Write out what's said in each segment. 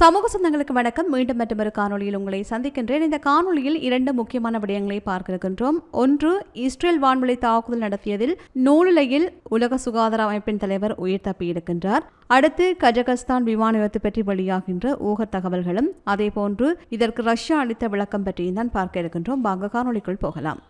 சமூக சொந்தங்களுக்கு வணக்கம். மீண்டும் மற்றொரு காணொளியில் உங்களை சந்திக்கின்றேன். இந்த காணொளியில் இரண்டு முக்கியமான விடயங்களை பார்க்க இருக்கின்றோம் ஒன்று இஸ்ரேல் வான்வழி தாக்குதல் நடத்தியதில் நூலிலையில் உலக சுகாதார அமைப்பின் தலைவர் உயிர் தப்பியிருக்கின்றார். அடுத்து கஜகஸ்தான் விமான விபத்து பற்றி வெளியாகின்ற ஊக தகவல்களும் அதேபோன்று இதற்கு ரஷ்யா அளித்த விளக்கம் பற்றியும் தான் பார்க்க இருக்கின்றோம். வாங்க காணொளிக்குள் போகலாம்.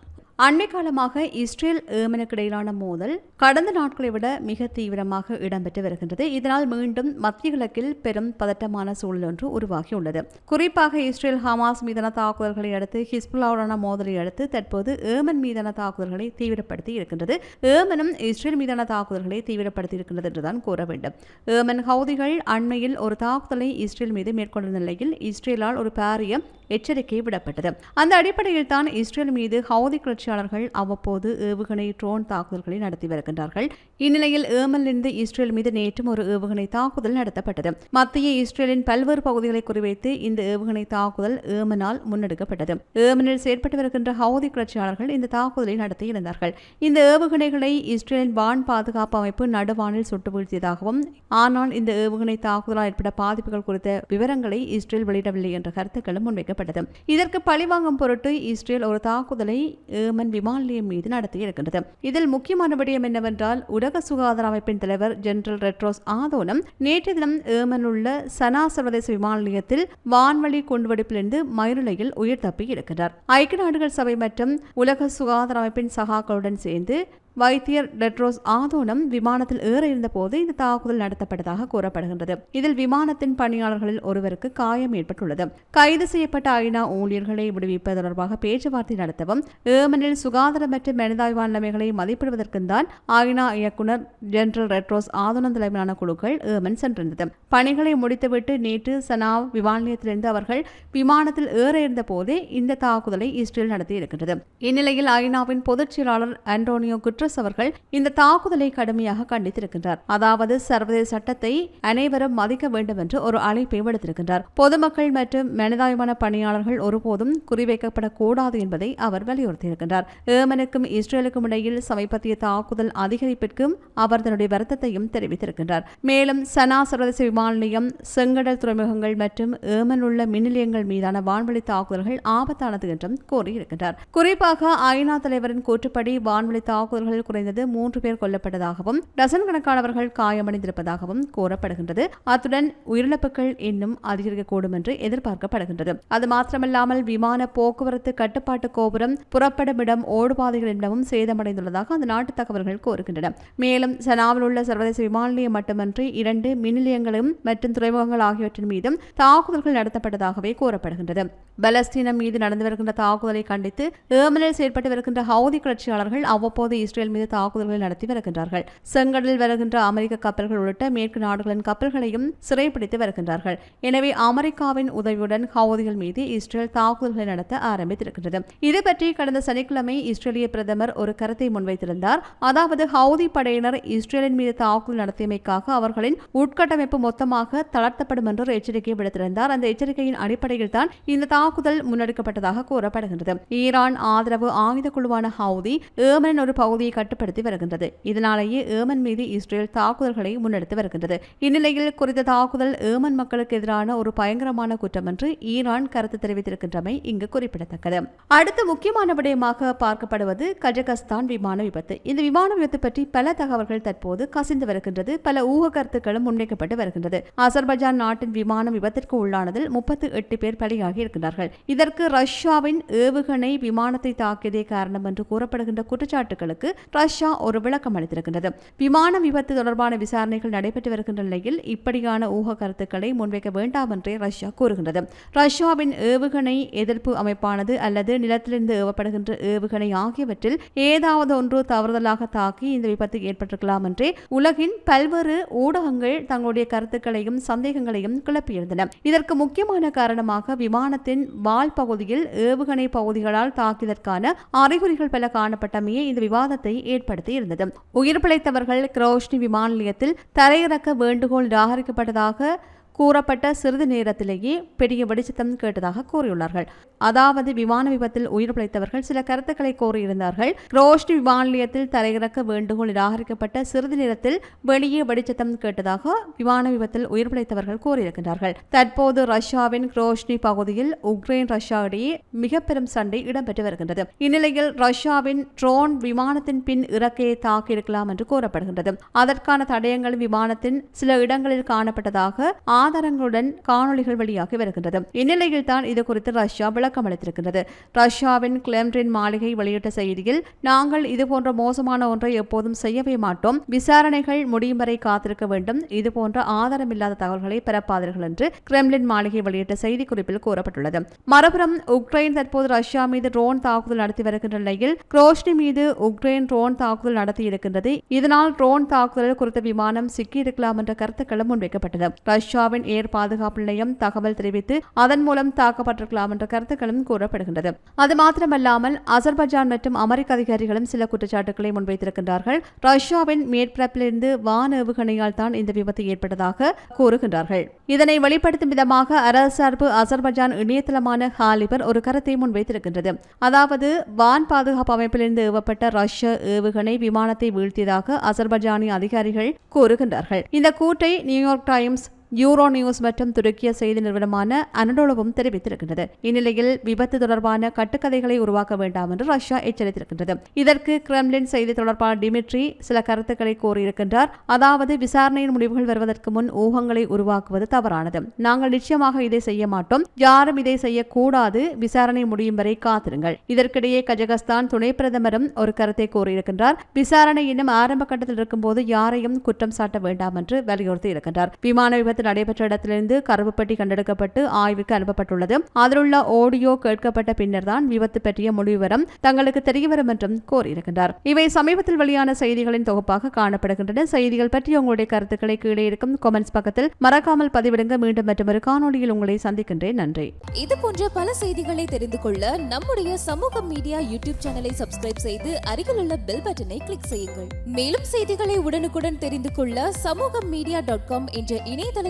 அண்மை காலமாக இஸ்ரேல் ஏமனுக்கு இடையிலான மோதல் கடந்த நாட்களை விட மிக தீவிரமாக இடம்பெற்று வருகின்றது. இதனால் மீண்டும் மத்திய கிழக்கில் பெரும் பதட்டமான சூழல் ஒன்று உருவாகியுள்ளது. குறிப்பாக இஸ்ரேல் ஹமாஸ் மீதான தாக்குதல்களை அடுத்து ஹிஸ்புல்லாவுடான மோதலை அடுத்து தற்போது ஏமன் மீதான தாக்குதல்களை தீவிரப்படுத்தி இருக்கின்றது. ஏமனும் இஸ்ரேல் மீதான தாக்குதல்களை தீவிரப்படுத்தி இருக்கின்றது என்றுதான் கூற வேண்டும். ஏமன் ஹவுதிகள் அண்மையில் ஒரு தாக்குதலை இஸ்ரேல் மீது மேற்கொண்ட நிலையில் இஸ்ரேலால் ஒரு பாரிய எச்சரிக்கை விடப்பட்டது. அந்த அடிப்படையில் தான் இஸ்ரேல் மீது ஹவுதி கிளர்ச்சியாளர்கள் அவ்வப்போது ஏவுகணை ட்ரோன் தாக்குதல்களை நடத்தி வருகின்றார்கள். இந்நிலையில் ஏமனிலிருந்து இஸ்ரேல் மீது நேற்றும் ஒரு ஏவுகணை தாக்குதல் நடத்தப்பட்டது. மத்திய இஸ்ரேலின் பல்வேறு பகுதிகளை குறிவைத்து இந்த ஏவுகணை தாக்குதல் ஏமனால் முன்னெடுக்கப்பட்டது. ஏமனில் செயற்பட்டு வருகின்ற ஹவுதி கிளர்ச்சியாளர்கள் இந்த தாக்குதலை நடத்தியிருந்தார்கள் இந்த ஏவுகணைகளை இஸ்ரேலின் வான் பாதுகாப்பு அமைப்பு நடுவானில் சுட்டு வீழ்த்தியதாகவும் ஆனால் இந்த ஏவுகணை தாக்குதலால் ஏற்பட்ட பாதிப்புகள் குறித்த விவரங்களை இஸ்ரேல் வெளியிடவில்லை என்ற கருத்துக்களும் முன்வைக்கப்பட்டது இதற்கு பழிவாங்கும் பொருட்டு இஸ்ரேல் ஒரு தாக்குதலை ஏமன் விமான நிலையம் மீது நடத்தியிருக்கின்றது. இதில் முக்கியமான விடயம் என்னவென்றால் உலக சுகாதார அமைப்பின் தலைவர் ஜெனரல் ரெட்ரோஸ் ஆதோனம் நேற்று தினம் ஏமன் உள்ள சனா சர்வதேச விமான நிலையத்தில் வான்வழி குண்டுவெடிப்பிலிருந்து மயிரிழையில் உயிர் தப்பி இருக்கின்றார் ஐக்கிய நாடுகள் சபை மற்றும் உலக சுகாதார அமைப்பின் சகாக்களுடன் சேர்ந்து வைத்தியர் டெட்ரோஸ் ஆதோனம் விமானத்தில் ஏற இருந்தபோது இந்த தாக்குதல் நடத்தப்பட்டதாக கூறப்படுகின்றது. இதில் விமானத்தின் பணியாளர்களில் ஒருவருக்கு காயம் ஏற்பட்டுள்ளது. கைது செய்யப்பட்ட ஐநா ஊழியர்களை விடுவிப்பது தொடர்பாக பேச்சுவார்த்தை நடத்தவும் ஏமனில் சுகாதார மற்றும் மனிதாய்வான நிலைமைகளை மதிப்பிடுவதற்கும் தான் ஐநா இயக்குநர் ஜெனரல் ரெட்ரோஸ் ஆதோனம் தலைமையிலான குழுக்கள் ஏமன் சென்றிருந்தது. பணிகளை முடித்துவிட்டு நேற்று சனாவ் விமான நிலையத்திலிருந்து அவர்கள் விமானத்தில் ஏற இருந்த போதே இந்த தாக்குதலை இஸ்ரேல் நடத்தி இருக்கின்றது இந்நிலையில் ஐநாவின் பொதுச் செயலாளர் அண்டோனியோ குட்ரஸ் அவர்கள் இந்த தாக்குதலை கடுமையாக கண்டித்திருக்கின்றார். அதாவது சர்வதேச சட்டத்தை அனைவரும் மதிக்க வேண்டும் என்று ஒரு அழைப்பை விடுத்திருக்கின்றார். பொதுமக்கள் மற்றும் மனிதாயமான பணியாளர்கள் ஒருபோதும் குறிவைக்கப்படக்கூடாது என்பதை அவர் வலியுறுத்தியிருக்கின்றார். ஏமனுக்கும் இஸ்ரேலுக்கும் இடையில் சமீபத்திய தாக்குதல் அதிகரிப்பிற்கும் அவர் தன்னுடைய வருத்தத்தையும் தெரிவித்திருக்கின்றார். மேலும் சனா சர்வதேச விமான நிலையம் செங்கடல் துறைமுகங்கள் மற்றும் ஏமன் உள்ள மின்நிலையங்கள் மீதான வான்வழி தாக்குதல்கள் ஆபத்தானது என்றும் கூறியிருக்கின்றார். குறிப்பாக ஐநா தலைவரின் கூற்றுப்படி வான்வழி தாக்குதல்கள் குறைந்தது மூன்று பேர் கொல்லப்பட்டதாகவும் டசன் கணக்கானவர்கள் காயமடைந்திருப்பதாகவும் கூறப்படுகின்றது. அத்துடன் உயிரிழப்புகள் இன்னும் அதிகரிக்கக்கூடும் என்று எதிர்பார்க்கப்படுகின்றது. அது மாத்திரமல்லாமல் விமான போக்குவரத்து கட்டுப்பாட்டு கோபுரம் புறப்படமிடம் ஓடுபாதைகள் இடமும் சேதமடைந்துள்ளதாக அந்த நாட்டு தகவல்கள் கூறுகின்றன. மேலும் சனாவில் உள்ள சர்வதேச விமான நிலையம் மட்டுமன்றி இரண்டு மின் நிலையங்களும் மற்றும் துறைமுகங்கள் ஆகியவற்றின் மீதும் தாக்குதல்கள் நடத்தப்பட்டதாகவே கூறப்படுகின்றது. பலஸ்தீனம் மீது நடந்து வருகின்ற தாக்குதலை கண்டித்து ஏமனில் செயற்பட்டு வருகின்ற ஹவுதி கிளர்ச்சியாளர்கள் அவ்வப்போது இஸ்ரேல் இஸ்ரேல் மீது தாக்குதல்களை நடத்தி வருகின்றார்கள். செங்கடலில் வருகின்ற அமெரிக்க கப்பல்கள் உள்ளிட்ட மேற்கு நாடுகளின் கப்பல்களையும் சிறைப்பிடித்து வருகின்றார்கள். எனவே அமெரிக்காவின் உதவியுடன் ஹவுதிகள் மீது இஸ்ரேல் தாக்குதல்களை நடத்த ஆரம்பித்திருக்கின்றது. இது பற்றி கடந்த சனிக்கிழமை இஸ்ரேலிய பிரதமர் ஒரு கருத்தை முன்வைத்திருந்தார். அதாவது ஹவுதி படையினர் இஸ்ரேலின் மீது தாக்குதல் நடத்தியமைக்காக அவர்களின் உட்கட்டமைப்பு மொத்தமாக தளர்த்தப்படும் என்று ஒரு எச்சரிக்கை விடுத்திருந்தார். அந்த எச்சரிக்கையின் அடிப்படையில் தான் இந்த தாக்குதல் முன்னெடுக்கப்பட்டதாக கூறப்படுகின்றது. ஈரான் ஆதரவு ஆயுத குழுவான ஹவுதி ஏமனின் ஒரு பகுதியை கட்டுப்படுத்தி வருகின்றது. இதனாலேயே ஏமன் மீது இஸ்ரேல் தாக்குதல்களை முன்னெடுத்து வருகின்றது. இந்நிலையில் குறித்த தாக்குதல் ஏமன் மக்களுக்கு எதிரான ஒரு பயங்கரமான குற்றம் என்று ஈரான் கருத்து தெரிவித்திருக்கின்றமை இங்கு குறிப்பிடத்தக்கது. அடுத்த முக்கியமான விடயமாக பார்க்கப்படுவது கஜகஸ்தான் விமான விபத்து. இந்த விமான விபத்து பற்றி பல தகவல்கள் தற்போது கசிந்து வருகின்றது. பல ஊக கருத்துக்களும் முன்வைக்கப்பட்டு வருகின்றது. அசர்பைஜான் நாட்டின் விமானம் விபத்திற்கு உள்ளானதில் முப்பத்தி எட்டு பேர் பலியாகி இருக்கிறார்கள் இதற்கு ரஷ்யாவின் ஏவுகணை விமானத்தை தாக்கியதே காரணம் என்று கூறப்படுகின்ற குற்றச்சாட்டுகளுக்கு ரஷ்யா ஒரு விளக்கம் அளித்திருக்கின்றது. விமான விபத்து தொடர்பான விசாரணைகள் நடைபெற்று வருகின்ற நிலையில் இப்படியான ஊக கருத்துக்களை முன்வைக்க வேண்டாம் என்றே ரஷ்யா கூறுகின்றது. ரஷ்யாவின் ஏவுகணை எதிர்ப்பு அமைப்பானது அல்லது நிலத்திலிருந்து ஏவப்படுகின்ற ஏவுகணை ஆகியவற்றில் ஏதாவது ஒன்று தவறுதலாக தாக்கி இந்த விபத்து ஏற்பட்டிருக்கலாம் என்றே உலகின் பல்வேறு ஊடகங்கள் தங்களுடைய கருத்துக்களையும் சந்தேகங்களையும் கிளப்பியிருந்தன. இதற்கு முக்கியமான காரணமாக விமானத்தின் வால் பகுதியில் ஏவுகணை பகுதிகளால் தாக்கியதற்கான அறிகுறிகள் பல காணப்பட்டமையே இந்த விவாதத்தை ஏற்படுத்தி இருந்தது. உயிர் பிழைத்தவர்கள் குரோஷ்னி விமான நிலையத்தில் தரையிறக்க வேண்டுகோள் நிராகரிக்கப்பட்டதாக கூறப்பட்ட சிறிது நேரத்திலேயே பெரிய வெடிச்சத்தம் கேட்டதாக கூறியுள்ளார்கள். அதாவது விமான விபத்தில் உயிர் பிழைத்தவர்கள் சில கருத்துக்களை கோரியிருந்தார்கள் ரோஷ்னி விமான நிலையத்தில் தரையிறக்க வேண்டுகோள் நிராகரிக்கப்பட்ட சிறிது நேரத்தில் வெளியே வெடிச்சத்தம் கேட்டதாக விமான விபத்தில் உயிர் பிழைத்தவர்கள் கூறியிருக்கின்றார்கள். தற்போது ரஷ்யாவின் குரோஷ்னி பகுதியில் உக்ரைன் ரஷ்யா இடையே மிக பெரும் சண்டை இடம்பெற்று வருகின்றது. இந்நிலையில் ரஷ்யாவின் ட்ரோன் விமானத்தின் பின் இறக்கையை தாக்கியிருக்கலாம் என்று கூறப்படுகின்றது. அதற்கான தடயங்கள் விமானத்தின் சில இடங்களில் காணப்பட்டதாக ஆதாரங்களுடன் காணொலிகள் வெளியாகி வருகின்றது. இந்நிலையில் தான் இது குறித்து ரஷ்யா விளக்கம் அளித்திருக்கின்றது. ரஷ்யாவின் கிளெம்ரின் மாளிகை வெளியிட்ட செய்தியில் நாங்கள் இதுபோன்ற மோசமான ஒன்றை எப்போதும் செய்யவே மாட்டோம். விசாரணைகள் முடியும் வரை காத்திருக்க வேண்டும். இதுபோன்ற ஆதாரமில்லாத தகவல்களை பெறப்பாதீர்கள் என்று கிரெம்லின் மாளிகை வெளியிட்ட செய்திக்குறிப்பில் கூறப்பட்டுள்ளது. மறுபுறம் உக்ரைன் தற்போது ரஷ்யா மீது ட்ரோன் தாக்குதல் நடத்தி வருகின்ற நிலையில் குரோஷ்னி மீது உக்ரைன் ட்ரோன் தாக்குதல் நடத்தி இருக்கின்றது. இதனால் ட்ரோன் தாக்குதல் குறித்த விமானம் சிக்கியிருக்கலாம் என்ற கருத்துக்களும் முன்வைக்கப்பட்டது. ரஷ்யா இந்தியாவின் ஏர் பாதுகாப்பு நிலையம் தகவல் தெரிவித்து அதன் மூலம் தாக்கப்பட்டிருக்கலாம் என்ற கருத்துக்களும் கூறப்படுகின்றது. அது மாத்திரமல்லாமல் அசர்பைஜான் மற்றும் அமெரிக்க அதிகாரிகளும் சில குற்றச்சாட்டுகளை முன்வைத்திருக்கின்றார்கள். ரஷ்யாவின் மேற்பரப்பிலிருந்து வான ஏவுகணையால் தான் இந்த விபத்து ஏற்பட்டதாக கூறுகின்றார்கள். இதனை வெளிப்படுத்தும் விதமாக அரசு சார்பு அசர்பைஜான் இணையதளமான ஹாலிபர் ஒரு கருத்தை முன்வைத்திருக்கின்றது. அதாவது வான் பாதுகாப்பு அமைப்பிலிருந்து ஏவப்பட்ட ரஷ்ய ஏவுகணை விமானத்தை வீழ்த்தியதாக அசர்பைஜானிய அதிகாரிகள் கூறுகின்றார்கள். இந்த கூற்றை நியூயார்க் டைம்ஸ் யூரோ நியூஸ் மற்றும் துருக்கிய செய்தி நிறுவனமான அனடோலவும் தெரிவித்திருக்கின்றது. இந்நிலையில் விபத்து தொடர்பான கட்டுக்கதைகளை உருவாக்க வேண்டாம் என்று ரஷ்யா எச்சரித்திருக்கின்றது. இதற்கு கிரெம்லின் செய்தி தொடர்பாளர் டிமிட்ரி சில கருத்துக்களை கூறியிருக்கின்றார். அதாவது விசாரணையின் முடிவுகள் வருவதற்கு முன் ஊகங்களை உருவாக்குவது தவறானது. நாங்கள் நிச்சயமாக இதை செய்ய மாட்டோம். யாரும் இதை செய்யக்கூடாது. விசாரணை முடியும் வரை காத்திருங்கள். இதற்கிடையே கஜகஸ்தான் துணை பிரதமரும் ஒரு கருத்தை கூறியிருக்கின்றார். விசாரணை இன்னும் ஆரம்ப கட்டத்தில் இருக்கும்போது யாரையும் குற்றம் சாட்ட வேண்டாம் என்று வலியுறுத்தி இருக்கின்றார் விமான விபத்து விபத்து நடைபெற்ற இடத்திலிருந்து கருவுப்பட்டி கண்டெடுக்கப்பட்டு ஆய்வுக்கு அனுப்பப்பட்டுள்ளது. அதிலுள்ள ஆடியோ கேட்கப்பட்ட பின்னர் தான் விபத்து பற்றிய முடிவுவரம் தங்களுக்கு தெரியவரும் என்றும் கோரியிருக்கின்றார். இவை சமீபத்தில் வெளியான செய்திகளின் தொகுப்பாக காணப்படுகின்றன. செய்திகள் பற்றி உங்களுடைய கருத்துக்களை கீழே இருக்கும் கொமெண்ட்ஸ் பக்கத்தில் மறக்காமல் பதிவிடுங்க. மீண்டும் மற்றொரு காணொலியில் உங்களை சந்திக்கின்றேன். நன்றி. இது போன்ற பல செய்திகளை தெரிந்து கொள்ள நம்முடைய சமூக மீடியா யூடியூப் சேனலை சப்ஸ்கிரைப் செய்து அருகிலுள்ள பெல் பட்டனை கிளிக் செய்யுங்கள். மேலும் செய்திகளை உடனுக்குடன் தெரிந்து கொள்ள சமூக மீடியா டாட் காம் என்ற இணையதள